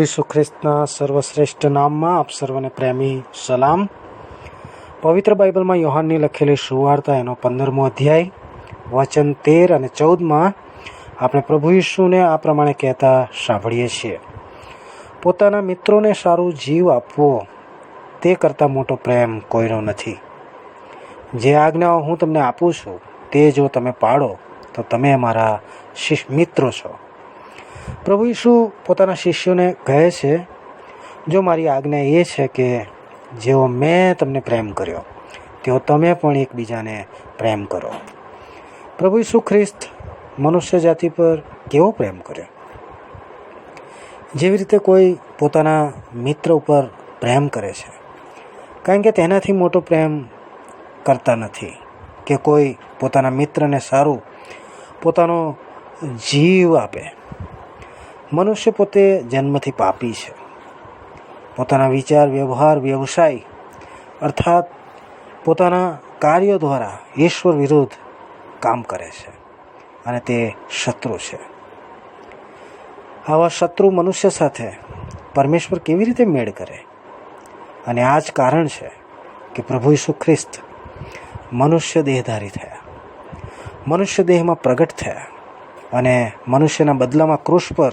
ઈસુ ખ્રિસ્તના સર્વશ્રેષ્ઠ નામમાં આપ સર્વને પ્રેમી, સલામ. પવિત્ર બાઇબલમાં યોહાનની લખેલી સુવાર્તા એનો પંદરમો અધ્યાય, વચન તેર અને ચૌદમાં આપણે પ્રભુ ઈસુને આ પ્રમાણે કહેતા સાંભળીએ છીએ. પોતાના મિત્રોને સારું જીવ આપવો, તે કરતાં મોટો પ્રેમ કોઈનો નથી. જે આજ્ઞાઓ હું તમને આપું છું, તે જો તમે પાડો તો તમે મારા મિત્રો છો. પ્રભુ ઈસુ પોતાના શિષ્યોને કહે છે, જો મારી આજ્ઞા એ છે કે જેવો મેં તમને પ્રેમ કર્યો, તેઓ તમે પણ એકબીજાને પ્રેમ કરો. પ્રભુ ઈસુ ખ્રિસ્ત મનુષ્ય જાતિ પર કેવો પ્રેમ કર્યો? જેવી રીતે કોઈ પોતાના મિત્ર ઉપર પ્રેમ કરે છે, કારણ કે તેનાથી મોટો પ્રેમ કરતા નથી, કે કોઈ પોતાના મિત્રને સારું પોતાનો જીવ આપે. મનુષ્ય પોતે જન્મથી પાપી છે. પોતાના વિચાર, વ્યવહાર, વ્યવસાય અર્થાત પોતાના કાર્યો દ્વારા ઈશ્વર વિરુદ્ધ કામ કરે છે અને તે શત્રુ છે. આવા શત્રુ મનુષ્ય સાથે પરમેશ્વર કેવી રીતે મેળ કરે? અને આ જ કારણ છે કે પ્રભુ ઈસુ ખ્રિસ્ત મનુષ્ય દેહધારી થયા. મનુષ્ય દેહમાં પ્રગટ થયા અને મનુષ્યના બદલામાં ક્રુશ પર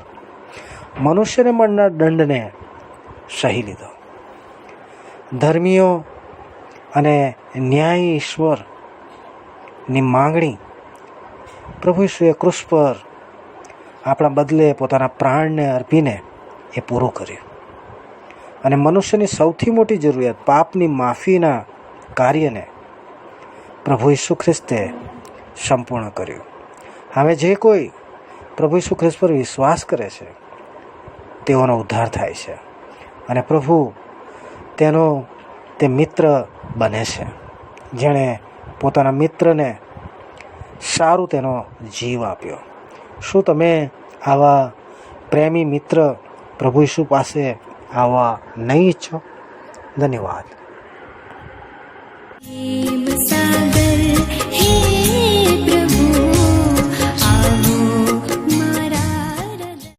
મનુષ્યને મળનાર દંડને સહી લીધો. ધર્મીઓ અને ન્યાય ઈશ્વરની માંગણી પ્રભુ ઈશ્વરે કૃષ પર આપણા બદલે પોતાના પ્રાણને અર્પીને એ પૂરું કર્યું. અને મનુષ્યની સૌથી મોટી જરૂરિયાત પાપની માફીના કાર્યને પ્રભુ ઈસુ ખ્રિસ્તે સંપૂર્ણ કર્યું. હવે જે કોઈ પ્રભુ ઈસુ ખ્રિસ્ત પર વિશ્વાસ કરે છે તેઓનો ઉદ્ધાર થાય છે. અને પ્રભુ તેનો, તે મિત્ર બને છે. જેણે પોતાના મિત્રને સારું તેનો જીવ આપ્યો. શું તમે આવા પ્રેમી મિત્ર પ્રભુ ઈશુ પાસે આવવા નહીં ઈચ્છો? ધન્યવાદ.